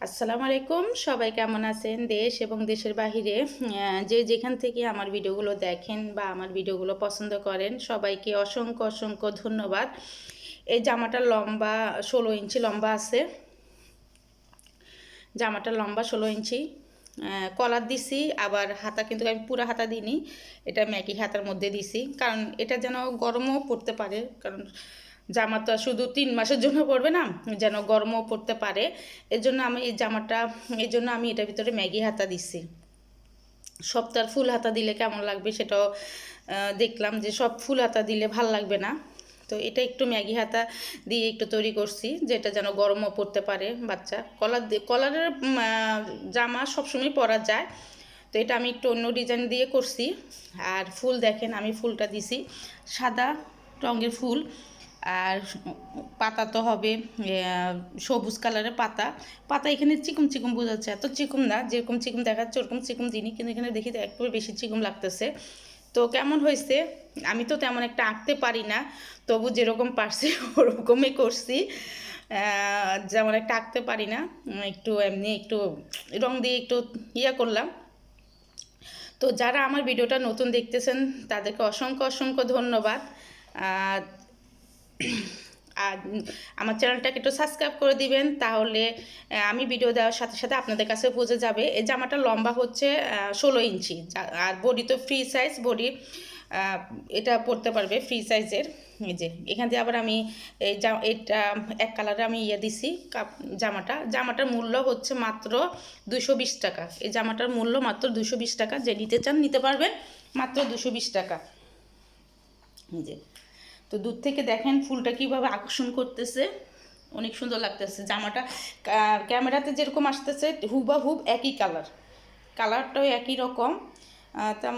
আসসালামু আলাইকুম, সবাই কেমন আছেন? দেশ এবং দেশের বাহিরে যে যেখান থেকে আমার ভিডিওগুলো দেখেন বা আমার ভিডিওগুলো পছন্দ করেন, সবাইকে অসংখ্য অসংখ্য ধন্যবাদ। এই জামাটার লম্বা ষোলো ইঞ্চি লম্বা আছে। জামাটা লম্বা ষোলো ইঞ্চি। কলার দিছি, আবার হাতা কিন্তু আমি পুরো হাতা দিইনি, এটা ম্যাকি হাতার মধ্যে দিছি। কারণ এটা যেন গরমও পড়তে পারে, কারণ জামা তো শুধু তিন মাসের জন্য পরবে না, যেন গরমও পড়তে পারে। এর জন্য আমি এই জামাটা এই জন্য আমি এটার ভিতরে ম্যাগি হাতা দিছি। সপ্তাহ ফুল হাতা দিলে কেমন লাগবে সেটাও দেখলাম যে সব ফুল হাতা দিলে ভালো লাগবে না। তো এটা একটু ম্যাগি হাতা দিয়ে একটু তৈরি করছি, যেটা যেন গরমও পড়তে পারে বাচ্চা। কলার দিয়ে, কলারের জামা সবসময় পরা যায়। তো এটা আমি একটু অন্য ডিজাইন দিয়ে করছি। আর ফুল দেখেন, আমি ফুলটা দিছি সাদা রঙের ফুল। আর পাতা তো হবে সবুজ কালারের পাতা। পাতা এখানে চিকুম চিকুম বোঝাচ্ছে, এত চিকুম না, যেরকম চিকুম দেখাচ্ছে ওরকম চিকুম দিনই, কিন্তু এখানে দেখি তো একটু বেশি চিকুম লাগতেছে। তো কেমন হয়েছে? আমি তো তেমন একটা আঁকতে পারি না, তবু যেরকম পারছি ওরকমই করছি। যেমন একটা আঁকতে পারি না একটু এমনি একটু রং দিয়ে একটু ইয়া করলাম। তো যারা আমার ভিডিওটা নতুন দেখতেছেন, তাদেরকে অসংখ্য অসংখ্য ধন্যবাদ। আর আমার চ্যানেলটাকে একটু সাবস্ক্রাইব করে দিবেন, তাহলে আমি ভিডিও দেওয়ার সাথে সাথে আপনাদের কাছে পৌঁছে যাবে। এই জামাটা লম্বা হচ্ছে ষোলো ইঞ্চি। আর বডি তো ফ্রি সাইজ বডি এটা পরতে পারবে ফ্রি সাইজের এই যে, এখান থেকে আবার আমি এই জা এটা এক কালারে আমি ইয়ে দিছি, কাপ, জামাটা। জামাটার মূল্য হচ্ছে মাত্র দুশো বিশ টাকা। এই জামাটার মূল্য মাত্র দুশো বিশ টাকা। যে নিতে চান, নিতে পারবেন, মাত্র দুশো বিশ টাকা। এই যে তো দূর থেকে দেখেন ফুলটা কীভাবে আকর্ষণ করতেছে। অনেক সুন্দর লাগতেছে জামাটা। ক্যামেরাতে যেরকম আসতেছে হুবাহুব একই কালার কালারটাও একই রকম। তা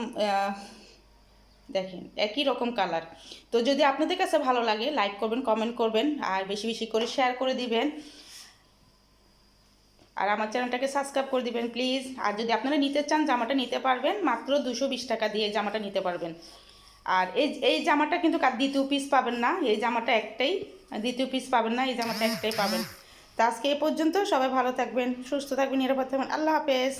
দেখেন, একই রকম কালার তো যদি আপনাদের কাছে ভালো লাগে লাইক করবেন কমেন্ট করবেন, আর বেশি বেশি করে শেয়ার করে দিবেন। আর আমার চ্যানেলটাকে সাবস্ক্রাইব করে দিবেন প্লিজ আর যদি আপনারা নিতে চান জামাটা, নিতে পারবেন। মাত্র দুশো টাকা দিয়ে জামাটা নিতে পারবেন। আর এই এই জামাটা কিন্তু দ্বিতীয় পিস পাবেন না। এই জামাটা একটাই, দ্বিতীয় পিস পাবেন না, এই জামাটা একটাই পাবেন। তো আজকে এ পর্যন্ত সবাই ভালো থাকবেন, সুস্থ থাকবেন, নিরাপদ থাকবেন। আল্লাহ হাফেজ।